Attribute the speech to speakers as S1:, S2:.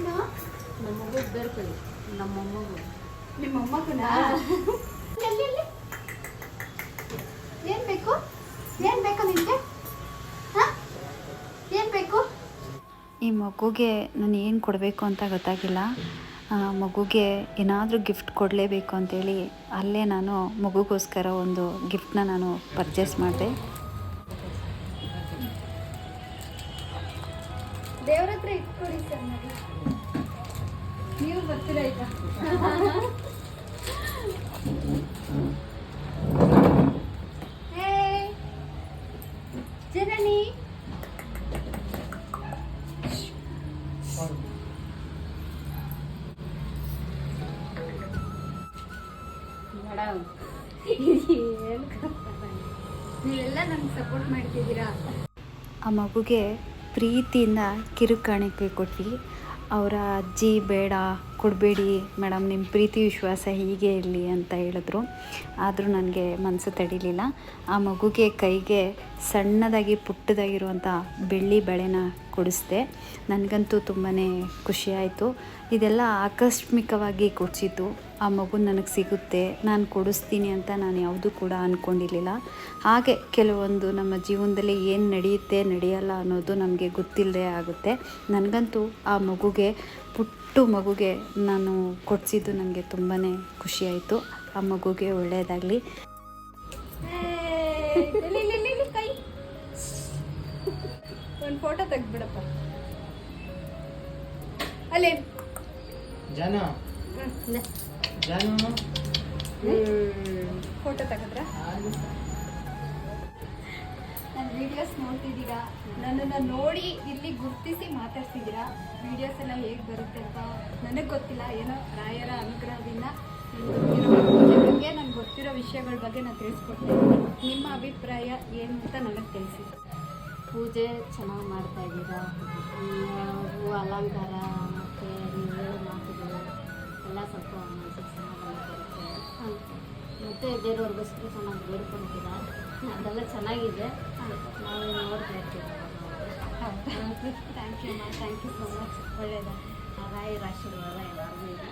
S1: ಏನು?
S2: ನಮ್ಮ ಮಗು ಬೇಡ್ಕೊಳ್ಳಿ ನಮ್ಮ ಮೊಮ್ಮಗು
S1: ನಿಮ್ಮ ಅಮ್ಮಗನ ಎಲ್ಲಿ? ಎಲ್ಲಿ ಬೇಕು? ಏನ್ ಬೇಕು ನಿನ್ಗೆ ಹ? ಏನ್ ಬೇಕು?
S3: ಈ ಮಗುಗೆ ನಾನು ಏನು ಕೊಡಬೇಕು ಅಂತ ಗೊತ್ತಾಗಿಲ್ಲ. ಮಗುಗೆ ಏನಾದರೂ ಗಿಫ್ಟ್ ಕೊಡಲೇಬೇಕು ಅಂತೇಳಿ ಅಲ್ಲೇ ನಾನು ಮಗುಗೋಸ್ಕರ ಒಂದು ಗಿಫ್ಟನ್ನ ನಾನು ಪರ್ಚೇಸ್ ಮಾಡಿದೆ.
S1: ದೇವ್ರ ಹತ್ರ ಇಟ್ಕೊಡಿ ಸರ್ ನೀವು ಬರ್ತೀರಾ ಈಗ? ಹೇ ಜನನಿ.
S2: ಮೇಡಮ್
S1: ನೀವೆಲ್ಲ ನಂಗೆ ಸಪೋರ್ಟ್ ಮಾಡ್ತಿದ್ದೀರಾ?
S3: ಆ ಮಗುಗೆ ಪ್ರೀತಿಯಿಂದ ಕಿರುಕಾಣಿಕೆ ಕೊಟ್ವಿ. ಅವರ ಅಜ್ಜಿ ಬೇಡ ಕೊಡಬೇಡಿ ಮೇಡಮ್ ನಿಮ್ಮ ಪ್ರೀತಿ, ವಿಶ್ವಾಸ ಹೀಗೆ ಇರಲಿ ಅಂತ ಹೇಳಿದ್ರು. ಆದರೂ ನನಗೆ ಮನಸ್ಸು ತಡಿಲಿಲ್ಲ. ಆ ಮಗುಗೆ ಕೈಗೆ ಸಣ್ಣದಾಗಿ ಪುಟ್ಟದಾಗಿರುವಂಥ ಬೆಳ್ಳಿ ಬಳೆನ ಕೊಡಿಸ್ದೆ. ನನಗಂತೂ ತುಂಬಾ ಖುಷಿಯಾಯಿತು ಇದೆಲ್ಲ ಆಕಸ್ಮಿಕವಾಗಿ ಕೊಡಿಸಿದ್ದು. ಆ ಮಗು ನನಗೆ ಸಿಗುತ್ತೆ, ನಾನು ಕೊಡಿಸ್ತೀನಿ ಅಂತ ನಾನು ಯಾವುದೂ ಕೂಡ ಅಂದ್ಕೊಂಡಿರಲಿಲ್ಲ ಹಾಗೆ ಕೆಲವೊಂದು ನಮ್ಮ ಜೀವನದಲ್ಲಿ ಏನು ನಡೆಯುತ್ತೆ, ನಡೆಯಲ್ಲ ಅನ್ನೋದು ನಮಗೆ ಗೊತ್ತಿಲ್ಲದೆ ಆಗುತ್ತೆ. ನನಗಂತೂ ಆ ಮಗುಗೆ ಪುಟ್ಟು ಮಗುಗೆ ನಾನು ಕೊಡಿಸಿದ್ದು ನನಗೆ ತುಂಬಾ ಖುಷಿಯಾಯಿತು ಆ ಮಗುಗೆ ಒಳ್ಳೆಯದಾಗಲಿ.
S1: ಕೈ ಒಂದು ಫೋಟೋ ತೆಗ್ದ್ಬಿಡಪ್ಪ. ಅಲ್ಲೇ.
S4: ಜನ. ಜನ.
S1: ಫೋಟೋ ತೆಗೆದ್ರ? ನನ್ನ ವಿಡಿಯೋಸ್ ನೋಡ್ತಿದ್ದೀರಾ? ನನ್ನನ್ನು ನೋಡಿ ಇಲ್ಲಿ ಗುರ್ತಿಸಿ ಮಾತಾಡ್ತಿದ್ದೀರಾ? ವಿಡಿಯೋಸ್ ಎಲ್ಲ ಹೇಗೆ ಬರುತ್ತೆ ಅಂತ ನನಗೆ ಗೊತ್ತಿಲ್ಲ. ಏನೋ ರಾಯರ ಅನುಗ್ರಹದಿಂದ ಬಗ್ಗೆ ನನಗೆ ಗೊತ್ತಿರೋ ವಿಷಯಗಳ ಬಗ್ಗೆ ನಾನು ತಿಳಿಸ್ಕೊಡ್ತೀನಿ. ನಿಮ್ಮ ಅಭಿಪ್ರಾಯ ಏನು ಅಂತ ನನಗೆ ತಿಳಿಸಿ.
S2: ಪೂಜೆ ಚೆನ್ನಾಗಿ ಮಾಡ್ತಾ ಇದ್ದೀರಾ? ಹೂ ಅಲಂಕಾರ ಮತ್ತು ನೀವು ಹೇಳೋ ಮಾತುಗಳು ಎಲ್ಲ ಸ್ವಲ್ಪ ಮನಸ್ಸಿಗೆ ಸಮಾಧಾನ ಕೊಡುತ್ತೆ ಮತ್ತು ಬೇರೆಯವ್ರಿಗೋಸ್ಕರ ಚೆನ್ನಾಗಿ ಬೇಡ್ಕೊಳ್ತೀರಾ? ಅದೆಲ್ಲ ಚೆನ್ನಾಗಿದೆ. ನಾವು ನೋಡ್ತಾ ಇರ್ತೀವಿ.
S1: ಹೌದಾ? ಥ್ಯಾಂಕ್ ಯು ಮಾ ಥ್ಯಾಂಕ್ ಯು ಸೊ ಮಚ್ ಒಳ್ಳೆಯದ
S2: ರಾಯರ ಆಶೀರ್ವಾದ ಎಲ್ಲರಿಗೂ. ಇದೆ